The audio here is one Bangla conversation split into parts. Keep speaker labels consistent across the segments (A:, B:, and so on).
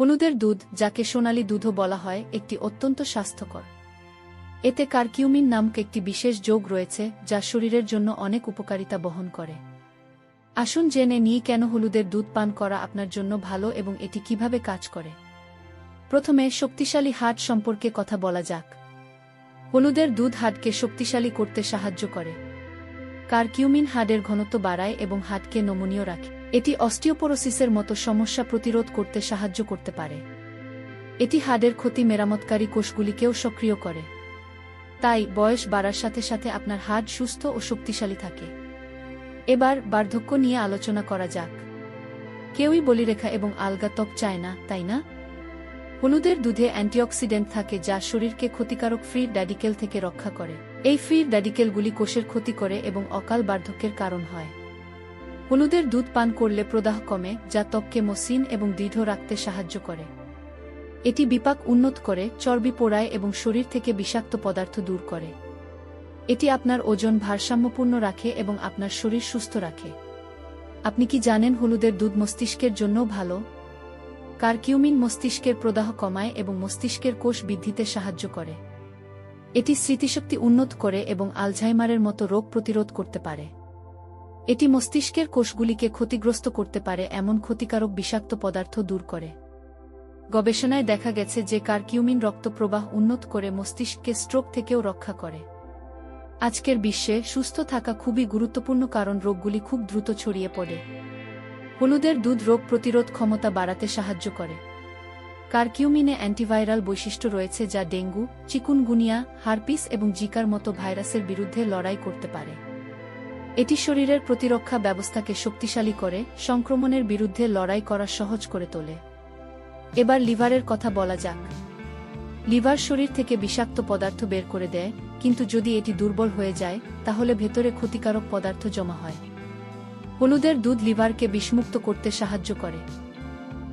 A: হলুদের দুধ, যাকে সোনালী দুধও বলা হয়, একটি অত্যন্ত স্বাস্থ্যকর। এতে কার্কিউমিন নামক একটি বিশেষ যোগ রয়েছে, যা শরীরের জন্য অনেক উপকারিতা বহন করে। আসুন জেনে নিই কেন হলুদের দুধ পান করা আপনার জন্য ভালো এবং এটি কীভাবে কাজ করে। প্রথমে শক্তিশালী হার্ট সম্পর্কে কথা বলা যাক। হলুদের দুধ হাড়কে শক্তিশালী করতে সাহায্য করে। কার্কিউমিন হাড়ের ঘনত্ব বাড়ায় এবং হাড়কে নমনীয় রাখে। এটি অস্টিওপোরোসিসের মতো সমস্যা প্রতিরোধ করতে সাহায্য করতে পারে। এটি হাড়ের ক্ষতি মেরামতকারী কোষগুলিকেও সক্রিয় করে। তাই বয়স বাড়ার সাথে সাথে আপনার হাড় সুস্থ ও শক্তিশালী থাকে। এবার বার্ধক্য নিয়ে আলোচনা করা যাক। কেউই বলিরেখা এবং আলগা ত্বক চায় না, তাই না? হলুদের দুধে অ্যান্টিঅক্সিডেন্ট থাকে যা শরীরকে ক্ষতিকারক ফ্রি ড্যাডিকেল থেকে রক্ষা করে। এই ফ্রি ড্যাডিকেলগুলি কোষের ক্ষতি করে এবং অকাল বার্ধক্যের কারণ হয়। হলুদের দুধ পান করলে প্রদাহ কমে, যা ত্বককে মসৃণ এবং দৃঢ় রাখতে সাহায্য করে। এটি বিপাক উন্নত করে, চর্বি পোড়ায় এবং শরীর থেকে বিষাক্ত পদার্থ দূর করে। এটি আপনার ওজন ভারসাম্যপূর্ণ রাখে এবং আপনার শরীর সুস্থ রাখে। আপনি কি জানেন হলুদের দুধ মস্তিষ্কের জন্যও ভালো? কার্কিউমিন মস্তিষ্কের প্রদাহ কমায় এবং মস্তিষ্কের কোষ বৃদ্ধিতে সাহায্য করে। এটি স্মৃতিশক্তি উন্নত করে এবং আলঝাইমারের মতো রোগ প্রতিরোধ করতে পারে। এটি মস্তিষ্কের কোষগুলিকে ক্ষতিগ্রস্ত করতে পারে এমন ক্ষতিকারক বিষাক্ত পদার্থ দূর করে। গবেষণায় দেখা গেছে যে কার্কিউমিন রক্তপ্রবাহ উন্নত করে মস্তিষ্ককে স্ট্রোক থেকেও রক্ষা করে। আজকের বিশ্বে সুস্থ থাকা খুবই গুরুত্বপূর্ণ কারণ রোগগুলি খুব দ্রুত ছড়িয়ে পড়ে। হলুদের দুধ রোগ প্রতিরোধ ক্ষমতা বাড়াতে সাহায্য করে। কার্কিউমিনে অ্যান্টিভাইরাল বৈশিষ্ট্য রয়েছে যা ডেঙ্গু, চিকুনগুনিয়া, হারপিস এবং জিকার মতো ভাইরাসের বিরুদ্ধে লড়াই করতে পারে। এটি শরীরের প্রতিরক্ষা ব্যবস্থাকে শক্তিশালী করে, সংক্রমণের বিরুদ্ধে লড়াই করা সহজ করে তোলে। এবার লিভারের কথা বলা যাক। লিভার শরীর থেকে বিষাক্ত পদার্থ বের করে দেয়, কিন্তু যদি এটি দুর্বল হয়ে যায়, তাহলে ভেতরে ক্ষতিকারক পদার্থ জমা হয়। হলুদের দুধ লিভারকে বিষমুক্ত করতে সাহায্য করে।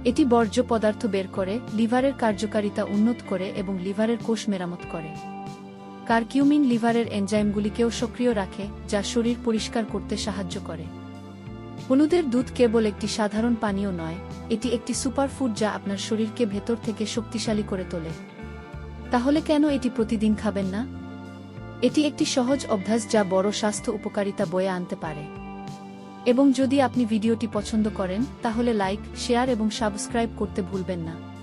A: এটি বর্জ্য পদার্থ বের করে, লিভারের কার্যকারিতা উন্নত করে এবং লিভারের কোষ মেরামত করে। কার্কিউমিন লিভারের এনজাইমগুলিকেও সক্রিয় রাখে, যা শরীর পরিষ্কার করতে সাহায্য করে। হলুদের দুধ কেবল একটি সাধারণ পানীয় নয়, এটি একটি সুপারফুড যা আপনার শরীরকে ভেতর থেকে শক্তিশালী করে তোলে। তাহলে কেন এটি প্রতিদিন খাবেন না? এটি একটি সহজ অভ্যাস যা বড় স্বাস্থ্য উপকারিতা বয়ে আনতে পারে। এবং যদি আপনি ভিডিওটি পছন্দ করেন তাহলে লাইক শেয়ার এবং সাবস্ক্রাইব করতে ভুলবেন না।